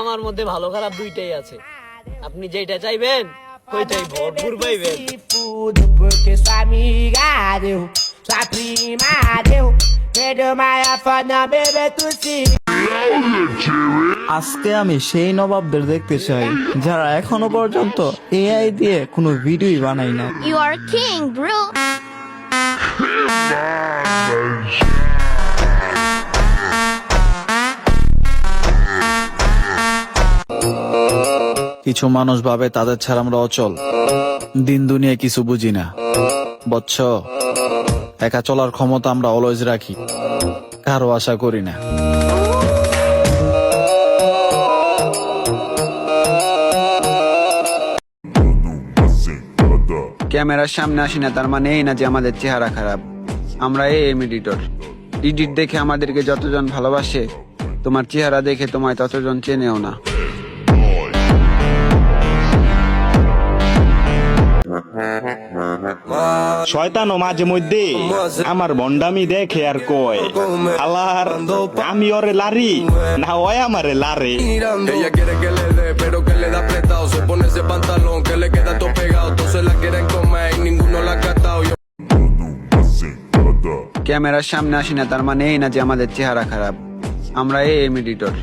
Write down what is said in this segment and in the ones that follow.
আমার মধ্যে ভালো খারাপ দুইটাই আছে। আপনি যেটা চাইবেন ওইটাই ভরপুর পাইবেন। আজকে আমি সেই নবাবদের দেখতে চাই যারা এখনও পর্যন্ত এআই দিয়ে কোনো ভিডিওই বানাই না। You আর a king, কিছু মানুষ ভাবে তাদের ছাড়া আমরা অচল। দিন দুনিয়া কিছু বুঝি না। বচ্চ একা চলার ক্ষমতা আমরা অলওয়েজ রাখি। কারও আশা করি না। ক্যামেরার সামনে আসি না, তার মানে এই না যে আমাদের চেহারা খারাপ। আমরা এই এডিটর এডিট দেখে আমাদেরকে যতজন ভালোবাসে, তোমার চেহারা দেখে তোমায় ততজন চেনেও না। শয়তানও মাঝে মধ্যে আমার বন্ডামি দেখে আর কয় আলার আমি ওরে লারি না ওই আমারে লারে Ella quiere que le dé, pero que le da apretado. Se pone ese pantalón que le queda todo pegado. Todos se la quieren comer y ninguno la ha catado. Yo ক্যামেরার সামনে আসি না তার মানে এই না যে আমাদের চেহারা খারাপ আমরা এই এডিটর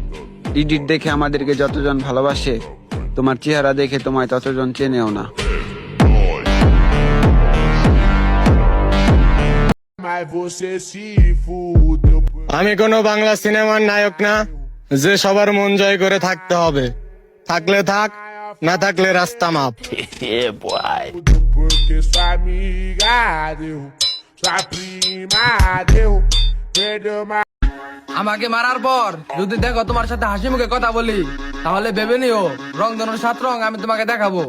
এডিট দেখে আমাদেরকে যতজন ভালোবাসে তোমার চেহারা দেখে তোমায় ততজন চেনেও না আমি কোনো বাংলা সিনেমার নায়ক না যে সবার মন জয় করে থাকতে হবে। থাকলে থাক না থাকলে রাস্তা মাপ। আমাকে মারার পর যদি দেখো তোমার সাথে হাসি মুখে কথা বলি তাহলে ভেবে নিও রং ধনুর সাত রং আমি তোমাকে দেখাবো।